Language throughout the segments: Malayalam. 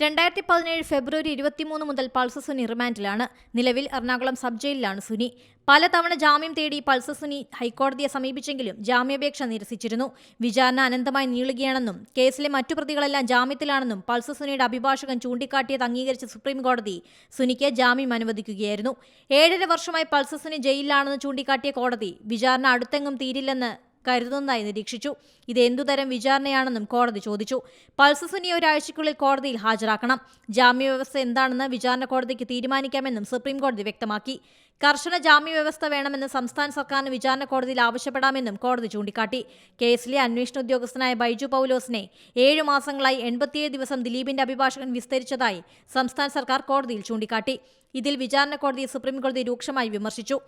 രണ്ടായിരത്തി പതിനേഴ് ഫെബ്രുവരി ഇരുപത്തിമൂന്ന് മുതൽ പൾസർ സുനി റിമാൻഡിലാണ്. നിലവിൽ എറണാകുളം സബ് ജയിലിലാണ് സുനി. പലതവണ ജാമ്യം തേടി പൾസർ സുനി ഹൈക്കോടതിയെ സമീപിച്ചെങ്കിലും ജാമ്യാപേക്ഷ നിരസിച്ചിരുന്നു. വിചാരണ അനന്തമായി നീളുകയാണെന്നും കേസിലെ മറ്റു പ്രതികളെല്ലാം ജാമ്യത്തിലാണെന്നും പൾസർ സുനിയുടെ അഭിഭാഷകൻ ചൂണ്ടിക്കാട്ടിയത് അംഗീകരിച്ച സുപ്രീംകോടതി സുനിക്ക് ജാമ്യം അനുവദിക്കുകയായിരുന്നു. ഏഴര വർഷമായി പൾസർ സുനി ജയിലിലാണെന്ന് ചൂണ്ടിക്കാട്ടിയ കോടതി വിചാരണ അടുത്തെങ്ങും തീരില്ലെന്ന് കരുതുന്നതായി നിരീക്ഷിച്ചു. ഇത് എന്തുതരം വിചാരണയാണെന്നും കോടതി ചോദിച്ചു. പൾസസിനെ ഒരാഴ്ചയ്ക്കുള്ളിൽ കോടതിയിൽ ഹാജരാക്കണം. ജാമ്യവ്യവസ്ഥ എന്താണെന്ന് വിചാരണ കോടതിക്ക് തീരുമാനിക്കാമെന്നും സുപ്രീം കോടതി വ്യക്തമാക്കി. കർശന ജാമ്യവ്യവസ്ഥ വേണമെന്ന് സംസ്ഥാന സർക്കാരിന് വിചാരണ കോടതിയിൽ ആവശ്യപ്പെടാമെന്നും കോടതി ചൂണ്ടിക്കാട്ടി. കേസിലെ അന്വേഷണ ഉദ്യോഗസ്ഥനായ ബൈജു പൌലോസിനെ ഏഴു മാസങ്ങളായി എൺപത്തിയേഴ് ദിവസം ദിലീപിന്റെ അഭിഭാഷകൻ വിസ്തരിച്ചതായി സംസ്ഥാന സർക്കാർ കോടതിയിൽ ചൂണ്ടിക്കാട്ടി. ഇതിൽ വിചാരണ കോടതി സുപ്രീംകോടതി രൂക്ഷമായി വിമർശിച്ചു.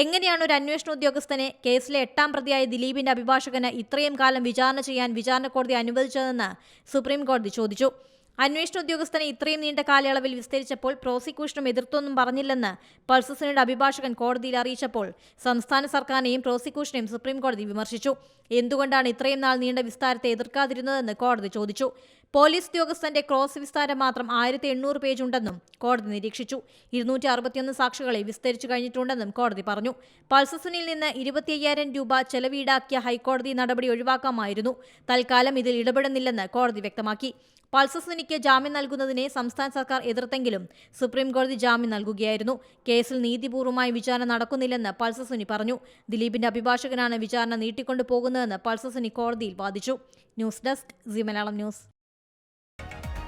എങ്ങനെയാണ് ഒരു അന്വേഷണ ഉദ്യോഗസ്ഥനെ കേസിലെ എട്ടാം പ്രതിയായ ദിലീപിന്റെ അഭിഭാഷകന് ഇത്രയും കാലം വിചാരണ ചെയ്യാൻ വിചാരണ കോടതി അനുവദിച്ചതെന്ന് സുപ്രീം കോടതി ചോദിച്ചു. അന്വേഷണ ഉദ്യോഗസ്ഥനെ ഇത്രയും നീണ്ട കാലയളവിൽ വിസ്തരിച്ചപ്പോൾ പ്രോസിക്യൂഷനും എതിർത്തൊന്നും പറഞ്ഞില്ലെന്ന് പൾസസിനയുടെ അഭിഭാഷകൻ കോടതിയിൽ അറിയിച്ചപ്പോൾ സംസ്ഥാന സർക്കാരിനെയും പ്രോസിക്യൂഷനെയും സുപ്രീം കോടതി വിമർശിച്ചു. എന്തുകൊണ്ടാണ് ഇത്രയും നാൾ നീണ്ട വിസ്താരത്തെ എതിർക്കാതിരുന്നതെന്ന് കോടതി ചോദിച്ചു. പോലീസ് ഉദ്യോഗസ്ഥന്റെ ക്രോസ് വിസ്താരം മാത്രം ആയിരത്തി എണ്ണൂറ് പേജ് ഉണ്ടെന്നും കോടതി നിരീക്ഷിച്ചു. ഇരുന്നൂറ്റി അറുപത്തിയൊന്ന് സാക്ഷികളെ വിസ്തരിച്ചു കഴിഞ്ഞിട്ടുണ്ടെന്നും കോടതി പറഞ്ഞു. പൾസസിനിൽ നിന്ന് ഇരുപത്തിയ്യായിരം രൂപ ചെലവീടാക്കിയ ഹൈക്കോടതി നടപടി ഒഴിവാക്കാമായിരുന്നു. തൽക്കാലം ഇതിൽ ഇടപെടുന്നില്ലെന്ന് കോടതി വ്യക്തമാക്കി. പൾസസിനിക്ക് ജാമ്യം നൽകുന്നതിനെ സംസ്ഥാന സർക്കാർ എതിർത്തെങ്കിലും സുപ്രീംകോടതി ജാമ്യം നൽകുകയായിരുന്നു. കേസിൽ നീതിപൂർവമായ വിചാരണ നടക്കുന്നില്ലെന്ന് പൾസസുനി പറഞ്ഞു. ദിലീപിന്റെ അഭിഭാഷകനാണ് വിചാരണ നീട്ടിക്കൊണ്ടു പോകുന്നതെന്ന് പൾസസുനി കോടതിയിൽ വാദിച്ചു. News desk Zee Malayalam news.